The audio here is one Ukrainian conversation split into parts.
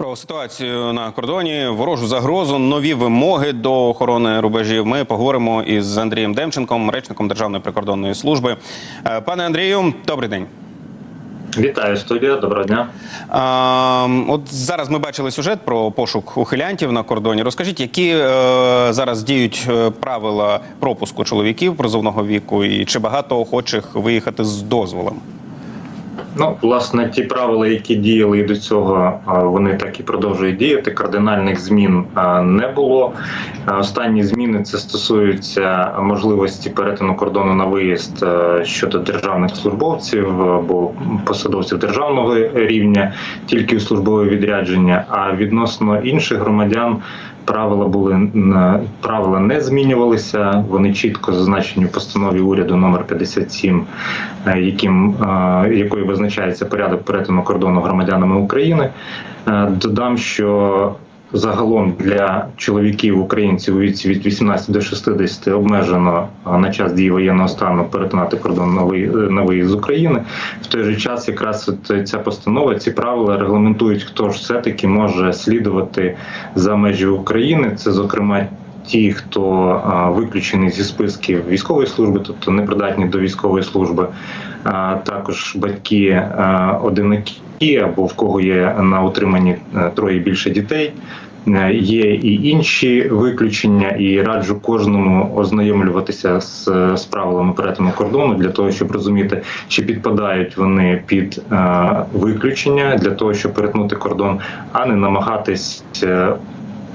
Про ситуацію на кордоні, ворожу загрозу, нові вимоги до охорони рубежів. Ми поговоримо із Андрієм Демченком, речником Державної прикордонної служби. Е, Пане Андрію, добрий день. Вітаю студія, доброго дня. А, от зараз ми бачили сюжет про пошук ухилянтів на кордоні. Розкажіть, які е, зараз діють е, правила пропуску чоловіків призовного віку, і чи багато охочих виїхати з дозволом? Ну, власне, ті правила, які діяли і до цього, вони так і продовжують діяти. Кардинальних змін не було. Останні зміни це стосуються можливості перетину кордону на виїзд е, щодо державних службовців або посадовців державного рівня, тільки у службове відрядження. А відносно інших громадян. Правила були правила не змінювалися. Вони чітко зазначені в постанові уряду номер 57, е, яким е, якою визначається порядок перетину кордону громадянами України. Е, Додам, що загалом для чоловіків українців у віці від 18 до 60 обмежено е, на час дії воєнного стану перетинати кордон новий е, на виїзд з України. В той же час, якраз от ця постанова, ці правила регламентують, хто ж все таки може слідувати за межі України. Це зокрема. Ті, хто виключений зі списків військової служби, тобто непридатні до військової служби, також батьки а, одинаки або в кого є на утриманні е, троє більше дітей. Е, Є і інші виключення, і раджу кожному ознайомлюватися з, з правилами перетину кордону для того, щоб розуміти, чи підпадають вони під е, виключення для того, щоб перетнути кордон, а не намагатись е,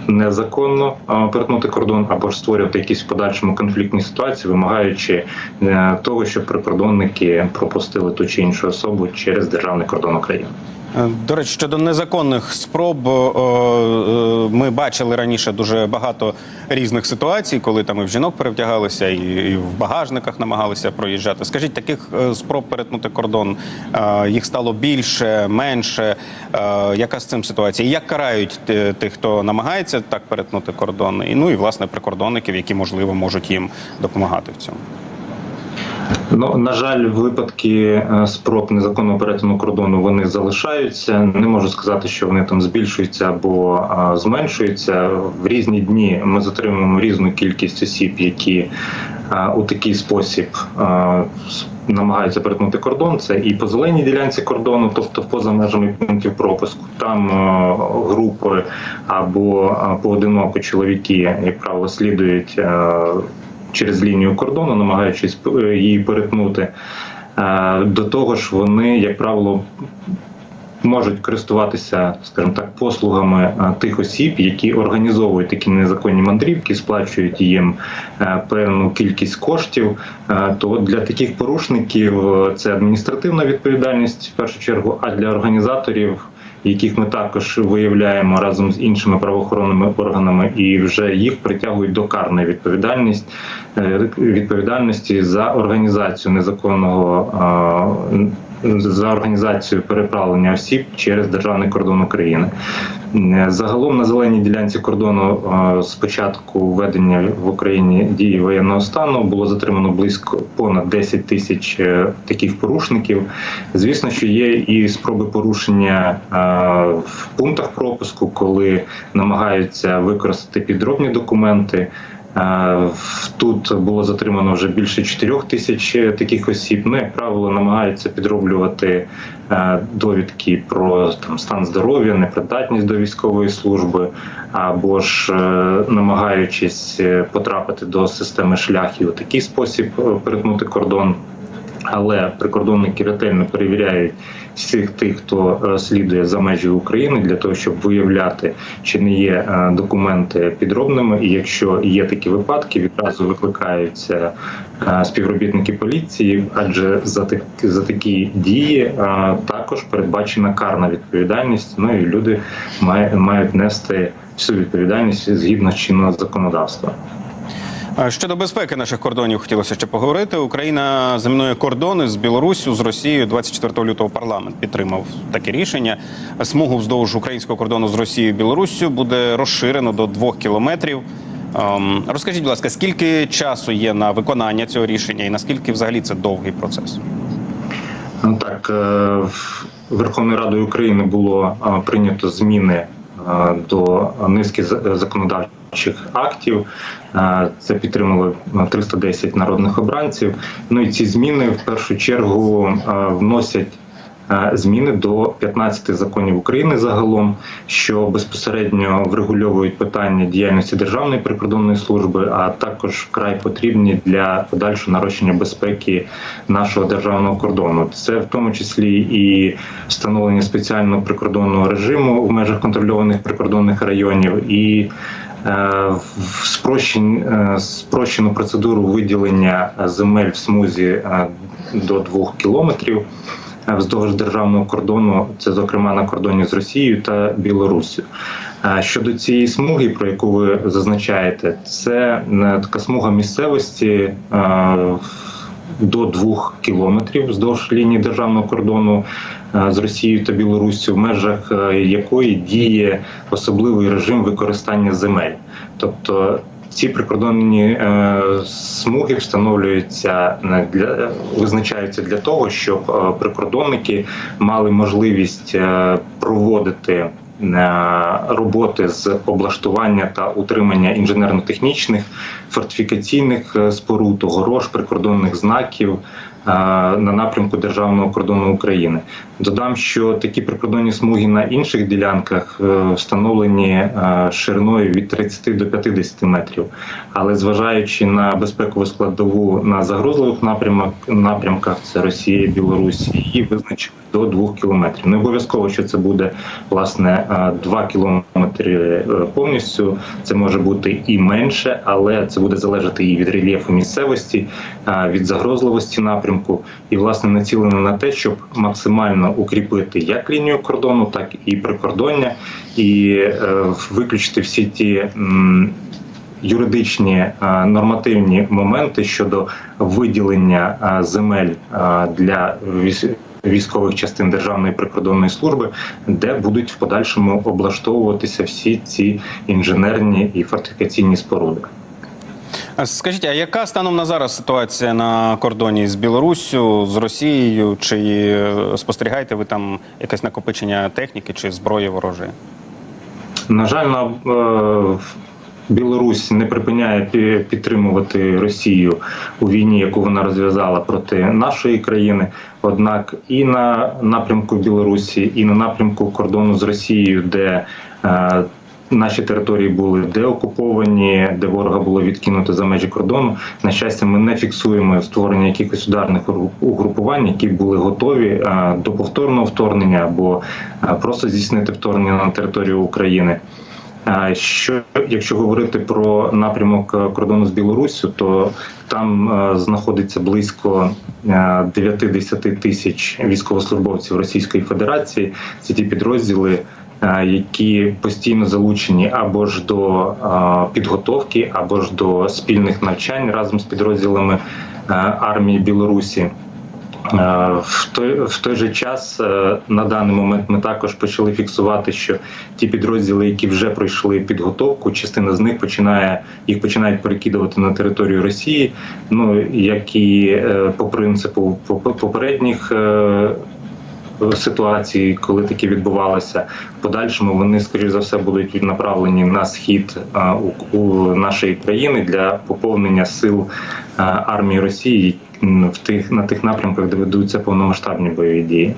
незаконно перетнути кордон або ж створювати якісь в подальшому конфліктні ситуації, вимагаючи е, того, щоб прикордонники пропустили ту чи іншу особу через державний кордон України. Е, До речі, щодо незаконних спроб, е, ми бачили раніше дуже багато різних ситуацій, коли там і в жінок перевдягалися, і в багажниках намагалися проїжджати. Скажіть, таких спроб перетнути кордон їх стало більше, менше. Яка з цим ситуація? Як карають тих, хто намагається так перетнути кордон? І ну і власне прикордонників, які можливо можуть їм допомагати в цьому? Ну на жаль, випадки е, спроб незаконного перетину кордону вони залишаються. Не можу сказати, що вони там збільшуються або зменшуються. В різні дні ми затримуємо різну кількість осіб, які у такий спосіб намагаються перетнути кордон. Це і по зеленій ділянці кордону, тобто поза межами пунктів пропуску. Там е, групи або поодиноко чоловіки, як правило, слідують. е, через лінію кордону, намагаючись е, її перетнути. До того ж, вони, як правило, можуть користуватися, скажімо так, послугами е, тих осіб, які організовують такі незаконні мандрівки, сплачують їм е, певну кількість коштів. Е, То для таких порушників це адміністративна відповідальність в першу чергу, а для організаторів. Яких ми також виявляємо разом з іншими правоохоронними органами, і вже їх притягують до карної відповідальності відповідальності за організацію незаконного за організацію переправлення осіб через державний кордон України. Е, Загалом на зеленій ділянці кордону е, з початку введення в Україні дії воєнного стану було затримано близько понад 10 тисяч е, таких порушників. Звісно, що є і спроби порушення в пунктах пропуску, коли намагаються використати підробні документи. Е, Тут було затримано вже більше 4 тисяч таких осіб. Ну, як правило, намагаються підроблювати е, довідки про там стан здоров'я, непридатність до військової служби, або ж е, намагаючись е, потрапити до системи шляхів у такий спосіб е, перетнути кордон. Але прикордонники ретельно перевіряють всіх тих, хто е, слідує за межі України, для того, щоб виявляти, чи не є е, документи підробними. І якщо є такі випадки, відразу викликаються е, співробітники поліції, адже за так за такі дії також передбачена карна відповідальність. Ну і люди мають, нести всю відповідальність згідно чинного законодавства. Щодо безпеки наших кордонів хотілося ще поговорити. Україна замінує кордони з Білоруссю з Росією 24 лютого. Парламент підтримав таке рішення. Смугу вздовж українського кордону з Росією і Білоруссю буде розширено до двох кілометрів. Ем, Розкажіть, будь ласка, скільки часу є на виконання цього рішення, і наскільки взагалі це довгий процес? Ну так е, Верховною Радою України було е, прийнято зміни е, до низки законодавчих актів. Е, Це підтримало е, 310 народних обранців. Ну і ці зміни в першу чергу е, вносять е, зміни до 15 законів України загалом, що безпосередньо врегульовують питання діяльності Державної прикордонної служби, а також вкрай потрібні для подальшого нарощення безпеки нашого державного кордону. Це в тому числі і встановлення спеціального прикордонного режиму в межах контрольованих прикордонних районів і е, в е, спрощену процедуру виділення земель в смузі е, до двох кілометрів вздовж державного кордону, це зокрема на кордоні з Росією та Білоруссю. Щодо цієї смуги, про яку ви зазначаєте, це така смуга місцевості е, до двох кілометрів вздовж лінії державного кордону е, з Росією та Білоруссю, в межах е, якої діє особливий режим використання земель. Тобто ці прикордонні е, смуги встановлюються для визначаються для того, щоб прикордонники мали можливість проводити роботи з облаштування та утримання інженерно-технічних фортифікаційних е, споруд, огорож, прикордонних знаків е, на напрямку державного кордону України. Додам, що такі прикордонні смуги на інших ділянках е, встановлені е, шириною від 30 до 50 метрів. Але зважаючи на безпекову складову на загрозливих напрямок, напрямках, це Росія, Білорусь, її визначили до 2 кілометрів. Не обов'язково, що це буде власне 2 кілометри е, повністю. Це може бути і менше, але це буде залежати і від рельєфу місцевості, від загрозливості напрямку, і власне націлено на те, щоб максимально укріпити як лінію кордону, так і прикордоння, і е, виключити всі ті. Юридичні е, нормативні моменти щодо виділення е, земель для військових частин Державної прикордонної служби, де будуть в подальшому облаштовуватися всі ці інженерні і фортифікаційні споруди. Скажіть, а яка станом на зараз ситуація на кордоні з Білоруссю, з Росією? Чи спостерігаєте ви там якесь накопичення техніки чи зброї ворожої? На жаль, на е, Білорусь не припиняє підтримувати Росію у війні, яку вона розв'язала проти нашої країни. Однак і на напрямку Білорусі, і на напрямку кордону з Росією, де е, Наші території були деокуповані, де ворога було відкинуто за межі кордону. На щастя, ми не фіксуємо створення якихось ударних угрупувань, які були готові е, до повторного вторгнення або е, просто здійснити вторгнення на територію України. Е, Що якщо говорити про напрямок е, кордону з Білоруссю, то там е, знаходиться близько е, 9-10 тисяч військовослужбовців Російської Федерації. Це ті підрозділи, е, які постійно залучені або ж до е, підготовки, або ж до спільних навчань разом з підрозділами е, армії Білорусі. Е, В той, в той же час е, на даний момент ми також почали фіксувати, що ті підрозділи, які вже пройшли підготовку, частина з них починає їх починають перекидувати на територію Росії. Ну як і е, по принципу поп- попередніх. Ситуації, коли такі відбувалися, в подальшому вони, скоріш за все, будуть направлені на схід е, у, у нашої країни для поповнення сил е, армії Росії в тих на тих напрямках, де ведуться повномасштабні бойові дії.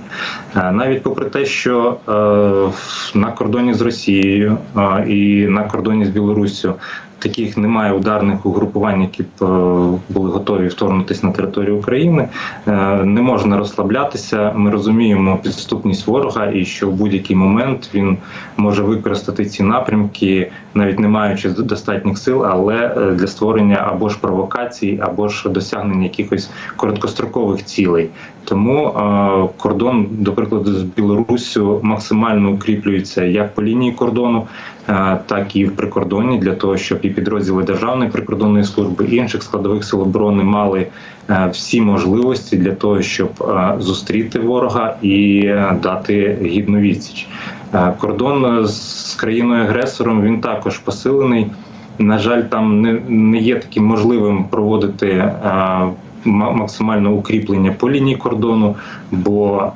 Е, Навіть попри те, що е, на кордоні з Росією е, і на кордоні з Білоруссю таких немає ударних угрупувань, які б е, були готові вторгнутися на територію України. Е, Не можна розслаблятися. Ми розуміємо підступність ворога, і що в будь-який момент він може використати ці напрямки, навіть не маючи достатніх сил, але е, для створення або ж провокацій, або ж досягнення якихось короткострокових цілей. Тому кордон, до прикладу, з Білоруссю максимально укріплюється як по лінії кордону, так і в прикордонні для того, щоб і підрозділи Державної прикордонної служби і інших складових сил оборони мали е, всі можливості для того, щоб е, зустріти ворога і е, дати гідну відсіч. Е, Кордон з країною агресором він також посилений. На жаль, там не, не є таким можливим проводити. е, Максимальне укріплення по лінії кордону, Бо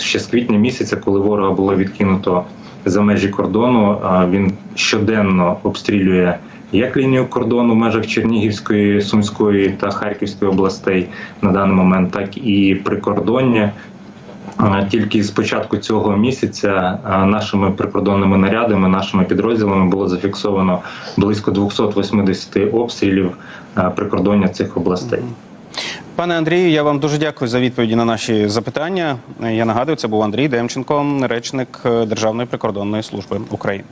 ще з квітня місяця, коли ворога було відкинуто за межі кордону, він щоденно обстрілює як лінію кордону в межах Чернігівської, Сумської та Харківської областей на даний момент, так і прикордоння. Тільки з початку цього місяця нашими прикордонними нарядами, нашими підрозділами було зафіксовано близько 280 обстрілів прикордоння цих областей. Пане Андрію, я вам дуже дякую за відповіді на наші запитання. Я нагадую, це був Андрій Демченко, речник е, Державної прикордонної служби України.